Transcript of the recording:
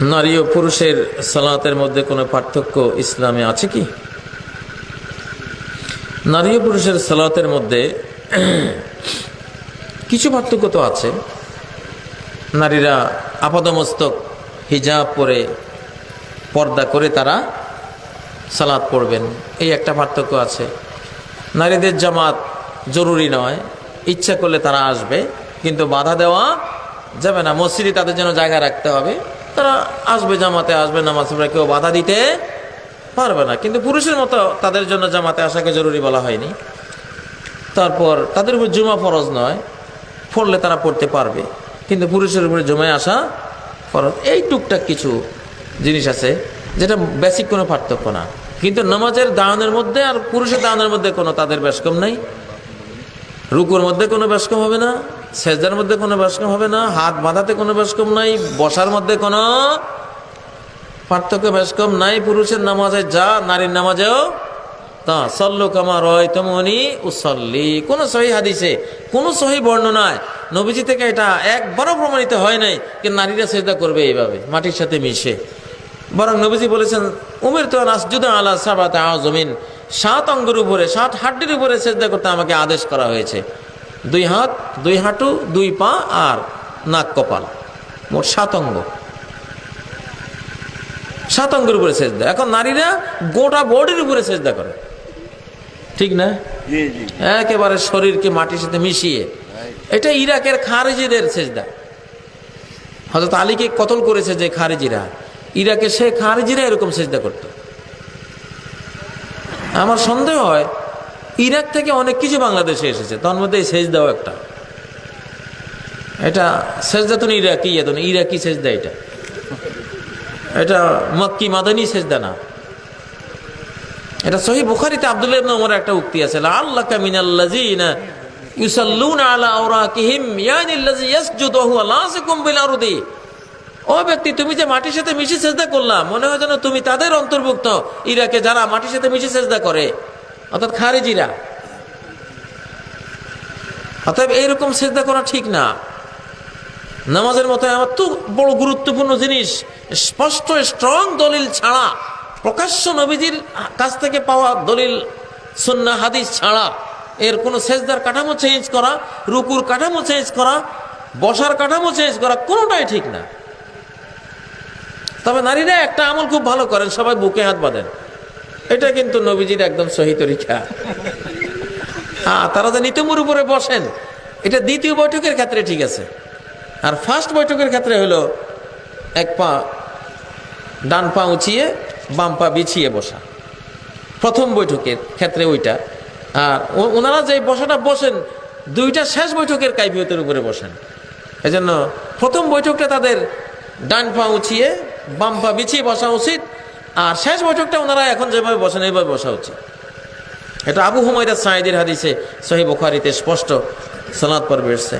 নারী ও পুরুষের সালাতের মধ্যে কোনো পার্থক্য ইসলামে আছে কি? নারী ও পুরুষের সালাতের মধ্যে কিছু পার্থক্য তো আছে। নারীরা আপাদমস্তক, হিজাব পরে পর্দা করে তারা সালাত পড়বেন। এই একটা পার্থক্য আছে। নারীদের জামাত জরুরি নয়। ইচ্ছা করলে তারা আসবে, কিন্তু বাধা দেওয়া যাবে না, মসজিদে তাদের জন্য জায়গা রাখতে হবে। তারা আসবে জামাতে, আসবে নামাজ পড়ে কেউ বাধা দিতে পারবে না। কিন্তু পুরুষের মতো তাদের জন্য জামাতে আসাকে জরুরি বলা হয়নি। তারপর তাদের উপর জুমা ফরজ নয়, পড়লে তারা পড়তে পারবে। কিন্তু পুরুষের উপরে জমায় আসা ফরজ। এই টুকটাক কিছু জিনিস আছে, যেটা বেসিক কোনো পার্থক্য না। কিন্তু নামাজের দানের মধ্যে আর পুরুষের দানের মধ্যে কোনো তাদের ব্যাসকম নাই। রুকুর মধ্যে কোনো ব্যাসকম হবে না। সেজদার মধ্যে কোনো ব্যাসকম হবে না, হাত বাঁধাতে কোনো ব্যাসকম নাই, বসার মধ্যে কোনো পার্থক্য ব্যাসকম নাই, পুরুষের নামাজে যা, নারীর নামাজেও তা। সল্লু কামা রয় তমনি উসল্লি। কোন সহি হাদিসে, কোন সহি বর্ণনায় নবীজি থেকে এটা একবারও প্রমাণিত হয় নাই যে নারীরা সেজদা করবে এইভাবে, মাটির সাথে মিশে। বরং নবীজি বলেছেন, উমের তো নাসজুদা আলা সাবাত আজমিন সাত অঙ্গের উপরে, সাত হাড্ডির উপরে সেজদা করতে আমাকে আদেশ করা হয়েছে। দুই হাত দুই হাঁটু দুই পা আর নাক কপাল। মোট সাত অঙ্গ। সাত অঙ্গের উপরে সেজদা। এখন নারীরা গোটা বডির উপরে সেজদা করে। ঠিক না? একেবারে শরীরকে মাটির সাথে মিশিয়ে। এটা ইরাকের খারেজিদের সেজদা। হজরত আলীকে কতল করেছে যে খারেজিরা? ইরাকে সে খারেজিরা এরকম সেজদা করত। আমার সন্দেহ হয় ইরাক থেকে অনেক কিছু বাংলাদেশে এসেছে। তার মধ্যে এই সেজদাও একটা। এটা সেজদা তো ইরাকি এত না, ইরাকি সেজদা এটা। এটা মক্কি মাদানি সেজদা না। এটা সহি বুখারিতে ইবনে ওমর একটা উক্তি আছে ইউসাল্লুনা আলা আওরাকিহিম ইয়ানিল্লাযী ইয়াসজুদু ওয়া লাসিকুম বিল আরদি। ও ব্যক্তি, তুমি যে মাটির সাথে মিশে সেজদা করলা, মনে হয় যেন তুমি তাদের অন্তর্ভুক্ত। ইরাকে যারা মাটির সাথে মিশে সেজদা করে অর্থাৎ খারিজিরা। অতএব এইরকম সেজদা করা ঠিক না। নামাজের মতো আমার তো বড় গুরুত্বপূর্ণ জিনিস, স্পষ্ট স্ট্রং দলিল ছাড়া, প্রকাশ্য নবীজির কাছ থেকে পাওয়া দলিল সন্না হাদিস ছাড়া এর কোনো সেজদার কাঠামো চেঞ্জ করা, রুকুর কাঠামো চেঞ্জ করা, বসার কাঠামো চেঞ্জ করা কোনোটাই ঠিক না। তবে নারীরা একটা আমল খুব ভালো করেন, সবাই বুকে হাত বাঁধেন। এটা কিন্তু নবীজির একদম সহি তরিকা। হ্যাঁ তারা যে নিতমুর উপরে বসেন, এটা দ্বিতীয় বৈঠকের ক্ষেত্রে ঠিক আছে। আর ফার্স্ট বৈঠকের ক্ষেত্রে হলো এক পা ডান পা উঁচিয়ে, বাম পা বিছিয়ে বসা। প্রথম বৈঠকের ক্ষেত্রে ওইটা। আর ওনারা যে বসাটা বসেন, দুইটা শেষ বৈঠকের কাইফিয়তের উপরে বসেন। এজন্য প্রথম বৈঠকটা তাদের ডান পা উঁচিয়ে, বাম পা বিছিয়ে বসা উচিত আর শেষ বৈঠকটা ওনারা এখন যেভাবে বসেন, এইভাবে বসা উচিত। এটা আবু হুমায়রা সাইদের হাদিসে সহি বুখারিতে স্পষ্ট সালাদ পর্বে এসছে।